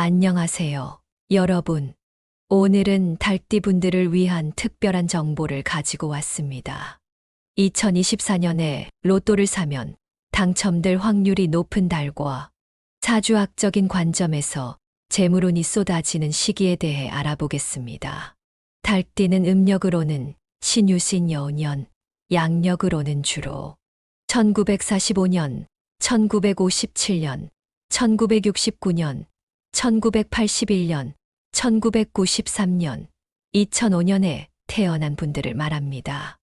안녕하세요, 여러분. 오늘은 달띠분들을 위한 특별한 정보를 가지고 왔습니다. 2024년에 로또를 사면 당첨될 확률이 높은 달과 사주학적인 관점에서 재물운이 쏟아지는 시기에 대해 알아보겠습니다. 달띠는 음력으로는 신유신 여년, 양력으로는 주로 1945년, 1957년, 1969년, 1981년, 1993년, 2005년에 태어난 분들을 말합니다.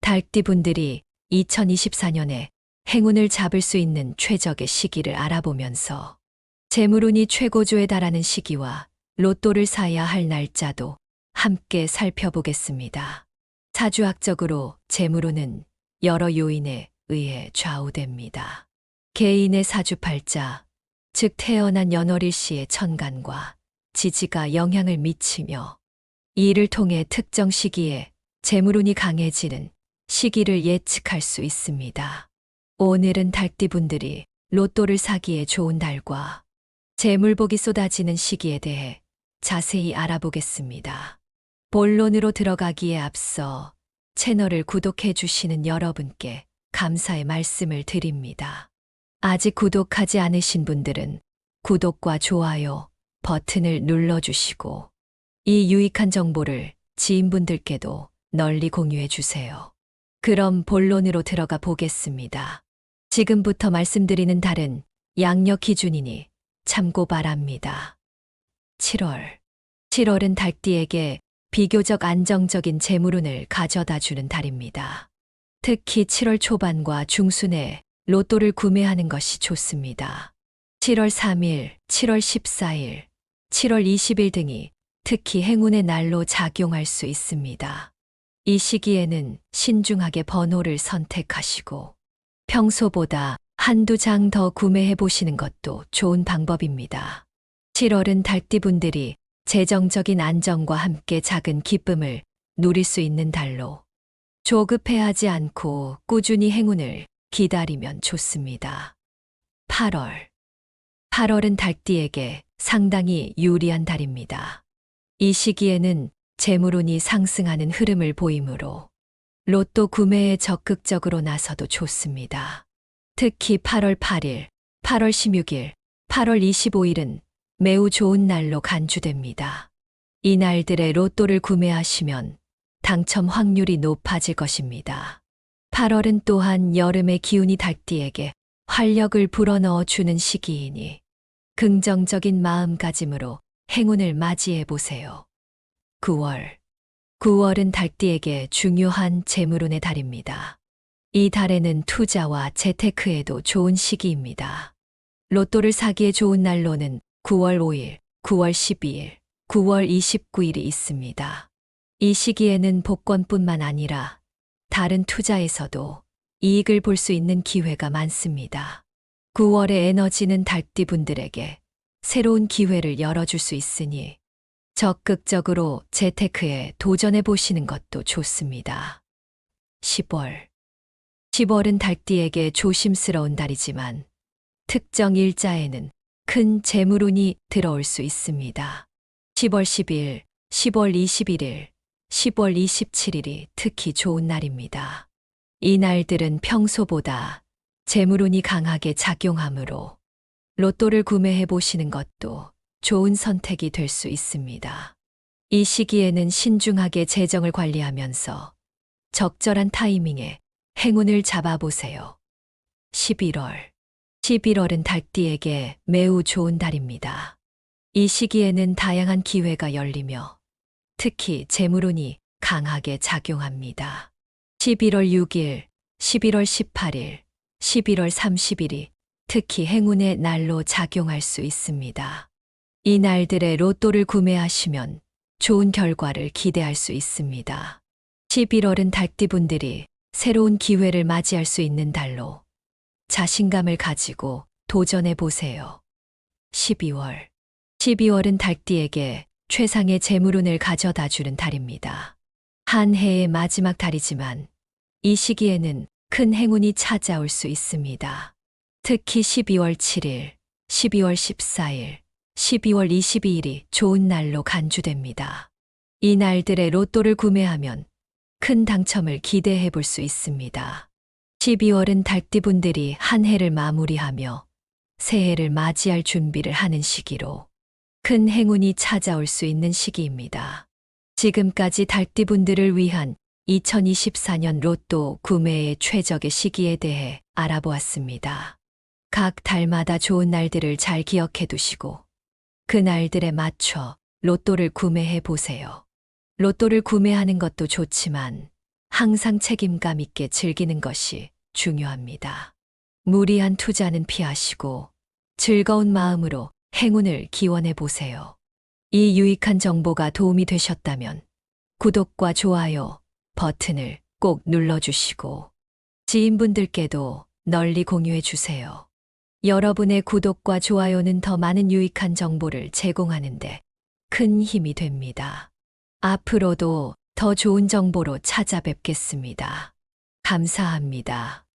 달띠 분들이 2024년에 행운을 잡을 수 있는 최적의 시기를 알아보면서 재물운이 최고조에 달하는 시기와 로또를 사야 할 날짜도 함께 살펴보겠습니다. 사주학적으로 재물운은 여러 요인에 의해 좌우됩니다. 개인의 사주팔자, 즉 태어난 연월일 시의 천간과 지지가 영향을 미치며 이를 통해 특정 시기에 재물운이 강해지는 시기를 예측할 수 있습니다. 오늘은 달띠분들이 로또를 사기에 좋은 달과 재물복이 쏟아지는 시기에 대해 자세히 알아보겠습니다. 본론으로 들어가기에 앞서 채널을 구독해 주시는 여러분께 감사의 말씀을 드립니다. 아직 구독하지 않으신 분들은 구독과 좋아요 버튼을 눌러주시고 이 유익한 정보를 지인분들께도 널리 공유해 주세요. 그럼 본론으로 들어가 보겠습니다. 지금부터 말씀드리는 달은 양력 기준이니 참고 바랍니다. 7월. 7월은 달띠에게 비교적 안정적인 재물운을 가져다 주는 달입니다. 특히 7월 초반과 중순에 로또를 구매하는 것이 좋습니다. 7월 3일, 7월 14일, 7월 20일 등이 특히 행운의 날로 작용할 수 있습니다. 이 시기에는 신중하게 번호를 선택하시고 평소보다 한두 장 더 구매해 보시는 것도 좋은 방법입니다. 7월은 달띠분들이 재정적인 안정과 함께 작은 기쁨을 누릴 수 있는 달로 조급해하지 않고 꾸준히 행운을 기다리면 좋습니다. 8월. 8월은 달띠에게 상당히 유리한 달입니다. 이 시기에는 재물운이 상승하는 흐름을 보이므로 로또 구매에 적극적으로 나서도 좋습니다. 특히 8월 8일, 8월 16일, 8월 25일은 매우 좋은 날로 간주됩니다. 이 날들의 로또를 구매하시면 당첨 확률이 높아질 것입니다. 8월은 또한 여름의 기운이 달띠에게 활력을 불어넣어 주는 시기이니 긍정적인 마음가짐으로 행운을 맞이해 보세요. 9월. 9월은 달띠에게 중요한 재물운의 달입니다. 이 달에는 투자와 재테크에도 좋은 시기입니다. 로또를 사기에 좋은 날로는 9월 5일, 9월 12일, 9월 29일이 있습니다. 이 시기에는 복권뿐만 아니라 다른 투자에서도 이익을 볼 수 있는 기회가 많습니다. 9월의 에너지는 달띠 분들에게 새로운 기회를 열어줄 수 있으니 적극적으로 재테크에 도전해 보시는 것도 좋습니다. 10월. 10월은 달띠에게 조심스러운 달이지만 특정 일자에는 큰 재물운이 들어올 수 있습니다. 10월 10일, 10월 21일, 10월 27일이 특히 좋은 날입니다. 이 날들은 평소보다 재물운이 강하게 작용하므로 로또를 구매해 보시는 것도 좋은 선택이 될 수 있습니다. 이 시기에는 신중하게 재정을 관리하면서 적절한 타이밍에 행운을 잡아보세요. 11월. 11월은 달띠에게 매우 좋은 달입니다. 이 시기에는 다양한 기회가 열리며 특히 재물운이 강하게 작용합니다. 11월 6일, 11월 18일, 11월 30일이 특히 행운의 날로 작용할 수 있습니다. 이 날들의 로또를 구매하시면 좋은 결과를 기대할 수 있습니다. 11월은 달띠분들이 새로운 기회를 맞이할 수 있는 달로 자신감을 가지고 도전해 보세요. 12월. 12월은 달띠에게 최상의 재물운을 가져다 주는 달입니다. 한 해의 마지막 달이지만 이 시기에는 큰 행운이 찾아올 수 있습니다. 특히 12월 7일, 12월 14일, 12월 22일이 좋은 날로 간주됩니다. 이 날들의 로또를 구매하면 큰 당첨을 기대해 볼 수 있습니다. 12월은 달띠분들이 한 해를 마무리하며 새해를 맞이할 준비를 하는 시기로 큰 행운이 찾아올 수 있는 시기입니다. 지금까지 달띠분들을 위한 2024년 로또 구매의 최적의 시기에 대해 알아보았습니다. 각 달마다 좋은 날들을 잘 기억해 두시고 그 날들에 맞춰 로또를 구매해 보세요. 로또를 구매하는 것도 좋지만 항상 책임감 있게 즐기는 것이 중요합니다. 무리한 투자는 피하시고 즐거운 마음으로 행운을 기원해 보세요. 이 유익한 정보가 도움이 되셨다면 구독과 좋아요 버튼을 꼭 눌러주시고 지인분들께도 널리 공유해 주세요. 여러분의 구독과 좋아요는 더 많은 유익한 정보를 제공하는데 큰 힘이 됩니다. 앞으로도 더 좋은 정보로 찾아뵙겠습니다. 감사합니다.